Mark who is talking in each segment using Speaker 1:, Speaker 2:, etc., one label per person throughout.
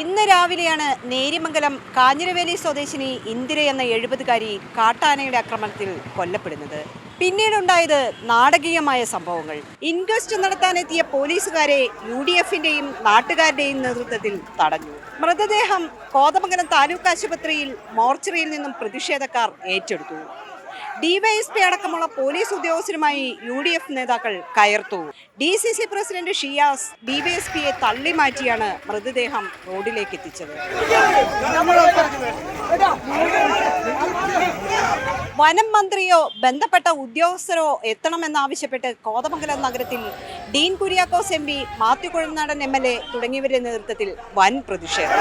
Speaker 1: ഇന്ന് രാവിലെയാണ് നേരിമംഗലം കാഞ്ഞിരവേലി സ്വദേശിനി ഇന്ദിര എന്ന എഴുപതുകാരി കാട്ടാനയുടെ ആക്രമണത്തിൽ കൊല്ലപ്പെടുന്നത്. പിന്നീടുണ്ടായത് നാടകീയമായ സംഭവങ്ങൾ. ഇൻക്വസ്റ്റ് നടത്താനെത്തിയ പോലീസുകാരെ യു ഡി എഫിന്റെയും നാട്ടുകാരുടെയും നേതൃത്വത്തിൽ തടഞ്ഞു. മൃതദേഹം കോതമംഗലം താലൂക്ക് ആശുപത്രിയിൽ മോർച്ചറിയിൽ നിന്നും പ്രതിഷേധക്കാർ ഏറ്റെടുത്തു. ഡിവൈഎസ്പി അടക്കമുള്ള പോലീസ് ഉദ്യോഗസ്ഥരുമായി യു ഡി എഫ് നേതാക്കൾ കയർത്തു. D C C president Shiyas ഡിവൈഎസ്പിയെ തള്ളി മാറ്റിയാണ് മൃതദേഹം റോഡിലേക്ക് എത്തിച്ചത്. വനം മന്ത്രിയോ ബന്ധപ്പെട്ട ഉദ്യോഗസ്ഥരോ എത്തണമെന്നാവശ്യപ്പെട്ട് കോതമംഗലം നഗരത്തിൽ Dean Kuriakose M P Mathew Kuzhalnadan M L A തുടങ്ങിയവരുടെ നേതൃത്വത്തിൽ വൻ പ്രതിഷേധം.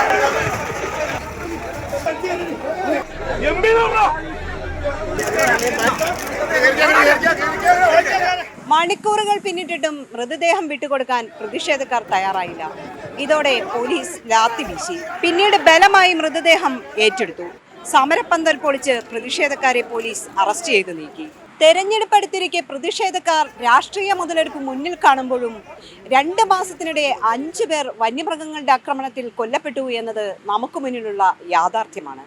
Speaker 1: മണിക്കൂറുകൾ പിന്നിട്ടിട്ടും മൃതദേഹം വിട്ടുകൊടുക്കാൻ പ്രതിഷേധക്കാർ തയ്യാറായില്ല. ഇതോടെ പോലീസ് ലാത്തി വീശി. പിന്നീട് ബലമായി മൃതദേഹം ഏറ്റെടുത്തു. സമരപ്പന്തൽ പൊളിച്ച് പ്രതിഷേധക്കാരെ പോലീസ് അറസ്റ്റ് ചെയ്തു നീക്കി. തെരഞ്ഞെടുപ്പ് അടുത്തിരിക്കെ പ്രതിഷേധക്കാർ രാഷ്ട്രീയ മുതലെടുപ്പ് മുന്നിൽ കാണുമ്പോഴും രണ്ട് മാസത്തിനിടെ അഞ്ചു പേർ വന്യമൃഗങ്ങളുടെ ആക്രമണത്തിൽ കൊല്ലപ്പെട്ടു എന്നത് നമുക്ക് മുന്നിലുള്ള യാഥാർത്ഥ്യമാണ്.